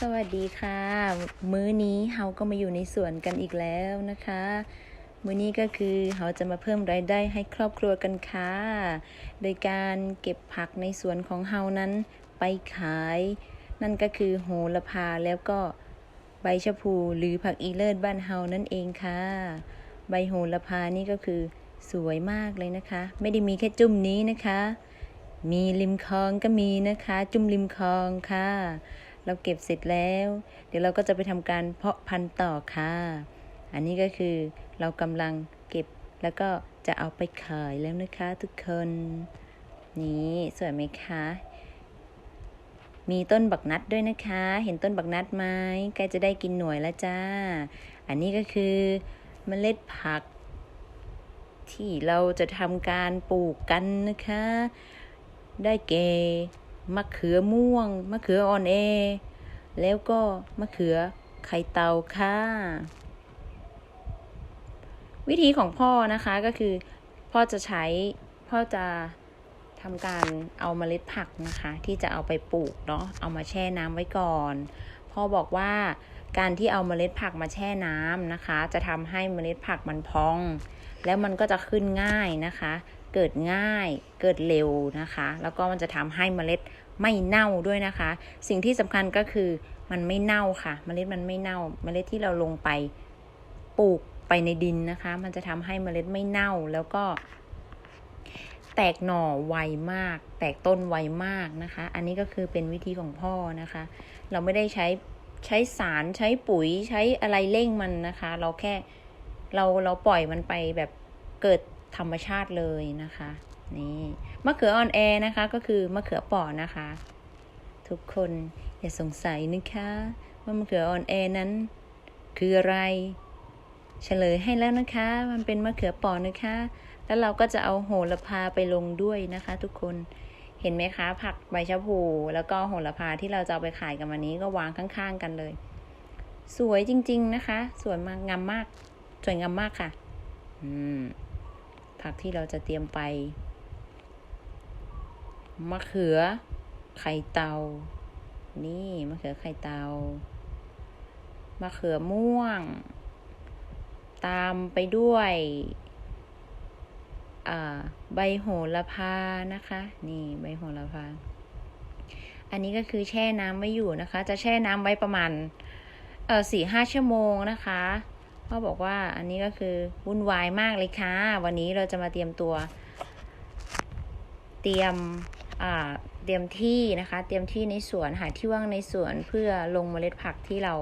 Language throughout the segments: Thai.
สวัสดีค่ะ มื้อนี้เฮาก็มาอยู่ในสวนกันอีกแล้วนะคะ มื้อนี้ก็คือเฮาจะมาเพิ่มรายได้ให้ครอบครัวกันค่ะ โดยการเก็บผักในสวนของเฮานั้นไปขาย นั่นก็คือโหระพาแล้วก็ใบชะพูหรือผักอีเลิศบ้านเฮานั่นเองค่ะ ใบโหระพานี่ก็คือสวยมากเลยนะคะ ไม่ได้มีแค่จุ่มนี้นะคะ มีริมคลองก็มีนะคะ จุ่มริมคลองค่ะ เราเก็บเสร็จแล้ว เดี๋ยวเราก็จะไปทำการเพาะพันธุ์ต่อค่ะ อันนี้ก็คือเรากำลังเก็บแล้วก็จะเอาไปขายแล้วนะคะทุกคน นี่สวยไหมคะ มีต้นบักนัดด้วยนะคะ เห็นต้นบักนัดไหมใกล้จะได้กินหน่วยแล้วจ้า อันนี้ก็คือเมล็ดผัก ที่เราจะทำการปลูกกันนะคะ ได้แก มะเขือม่วง มะเขืออ่อนเอ แล้วก็มะเขือไข่เตาค่ะ วิธีของพ่อนะคะก็คือ พ่อจะใช้พ่อจะทำการเอาเมล็ดผักนะคะ ที่จะเอาไปปลูกเนาะเอามาแช่น้ำไว้ก่อน พ่อบอกว่าการที่เอาเมล็ดผักมาแช่น้ำนะคะ จะทำให้เมล็ดผักมันพอง แล้วมันก็จะขึ้นง่ายนะคะ เกิดง่ายเกิดเร็วนะคะ แล้วก็มันจะทำให้เมล็ดไม่เน่าด้วยนะคะ สิ่งที่สำคัญก็คือมันไม่เน่าค่ะ เมล็ดมันไม่เน่า เมล็ดที่เราลงไปปลูกไปในดินนะคะ มันจะทำให้เมล็ดไม่เน่าแล้วก็ แตกหน่อไวมาก แตกต้นไวมากนะคะ อันนี้ก็คือเป็นวิธีของพ่อนะคะ เราไม่ได้ใช้ใช้สารใช้ปุ๋ยใช้อะไรเร่งมันนะคะ เราแค่เราเราปล่อยมันไปแบบเกิด ธรรมชาติเลยนะคะ นี่มะเขืออ่อนแอนะคะ ก็คือมะเขือเปอนะคะ ทุกคนอย่าสงสัยนะคะว่ามะเขืออ่อนแอนั้น คืออะไร เฉลยให้แล้วนะคะ มันเป็นมะเขือเปอนะคะ แล้วเราก็จะเอาโหระพาไปลงด้วยนะคะ ทุกคนเห็นไหมคะ ผักใบชะพูแล้วก็โหระพาที่เราจะเอาไปขายกันวันนี้ก็วางข้างๆกันเลย สวยจริง ๆ นะคะ สวยมากงามมากสวยงามมากค่ะ อืม ผักที่เราจะเตรียมไป มะเขือ ไข่เตา นี่มะเขือไข่เตา มะเขือม่วง ตามไปด้วยใบโหระพานะคะ นี่ใบโหระพา อันนี้ก็คือแช่น้ำไว้อยู่นะคะ จะแช่น้ำไว้ประมาณ เออสี่ห้าชั่วโมงนะคะ พ่อบอกว่าอันนี้ก็คือวุ่นวายมากเลยค่ะ วันนี้เราจะมาเตรียมตัว เตรียมเตรียมที่นะคะ เตรียมที่ในสวนหาที่ว่างในสวนเพื่อลงเมล็ดผักที่เรา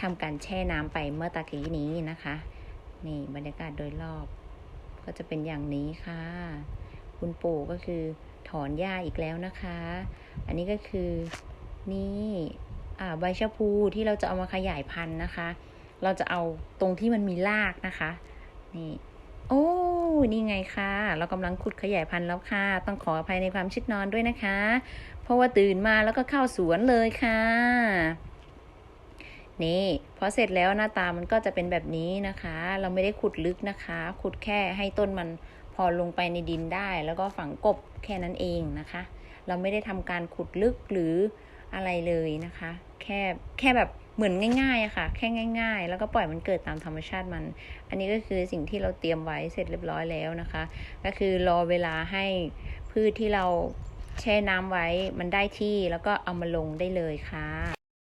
ทำการแช่น้ำไปเมื่อตะกี้นี้นะคะ นี่บรรยากาศโดยรอบ ก็จะเป็นอย่างนี้ค่ะ คุณปู่ก็คือถอนหญ้าอีกแล้วนะคะ อันนี้ก็คือนี่ใบชะพูที่เราจะเอามาขยายพันธุ์นะคะ เราจะเอาตรงที่มันมีรากนะคะ นี่ โอ้นี่ไงค่ะ เรากำลังขุดขยายพันธุ์แล้วค่ะ ต้องขออภัยในความชิดนอนด้วยนะคะ เพราะว่าตื่นมาแล้วก็เข้าสวนเลยค่ะ นี่พอเสร็จแล้วหน้าตามันก็จะเป็นแบบนี้นะคะ เราไม่ได้ขุดลึกนะคะ ขุดแค่ให้ต้นมันพอลงไปในดินได้ แล้วก็ฝังกบแค่นั้นเองนะคะ เราไม่ได้ทำการขุดลึกหรืออะไรเลยนะคะ แค่แค่แบบเหมือนง่ายๆอะค่ะ แค่ง่าย ๆ แล้วก็ปล่อยมันเกิดตามธรรมชาติมัน อันนี้ก็คือสิ่งที่เราเตรียมไว้เสร็จเรียบร้อยแล้วนะคะ ก็คือรอเวลาให้พืชที่เราแช่น้ำไว้มันได้ที่แล้วก็เอามาลงได้เลยค่ะ